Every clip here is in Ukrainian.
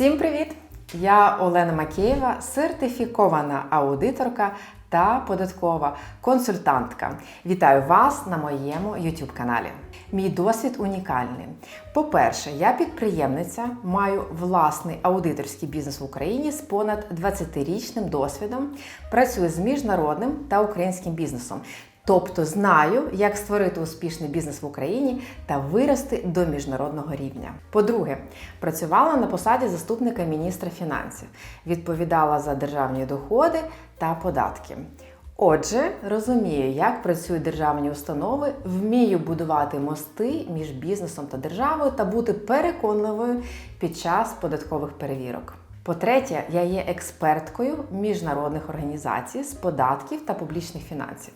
Всім привіт! Я Олена Макеєва, сертифікована аудиторка та податкова консультантка. Вітаю вас на моєму YouTube каналі. Мій досвід унікальний. По-перше, я підприємниця, маю власний аудиторський бізнес в Україні з понад 20-річним досвідом. Працюю з міжнародним та українським бізнесом. Тобто знаю, як створити успішний бізнес в Україні та вирости до міжнародного рівня. По-друге, працювала на посаді заступника міністра фінансів, відповідала за державні доходи та податки. Отже, розумію, як працюють державні установи, вмію будувати мости між бізнесом та державою та бути переконливою під час податкових перевірок. По-третє, я є експерткою міжнародних організацій з податків та публічних фінансів.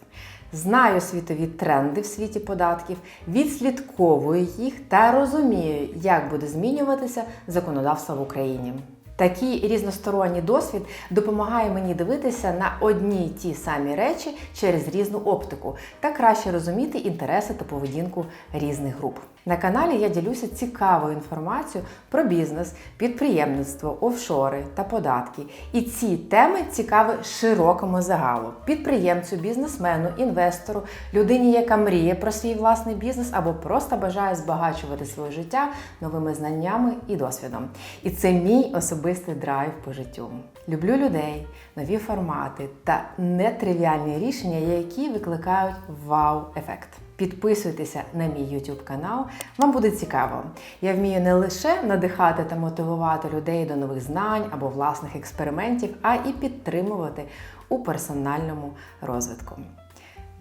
Знаю світові тренди в світі податків, відслідковую їх та розумію, як буде змінюватися законодавство в Україні. Такий різносторонній досвід допомагає мені дивитися на одні й ті самі речі через різну оптику та краще розуміти інтереси та поведінку різних груп. На каналі я ділюся цікавою інформацією про бізнес, підприємництво, офшори та податки. І ці теми цікаві широкому загалу: підприємцю, бізнесмену, інвестору, людині, яка мріє про свій власний бізнес або просто бажає збагачувати своє життя новими знаннями і досвідом. І це мій особистий драйв по життю. Люблю людей, нові формати та нетривіальні рішення, які викликають вау-ефект. Підписуйтеся на мій YouTube канал, вам буде цікаво. Я вмію не лише надихати та мотивувати людей до нових знань або власних експериментів, а і підтримувати у персональному розвитку.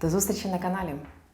До зустрічі на каналі!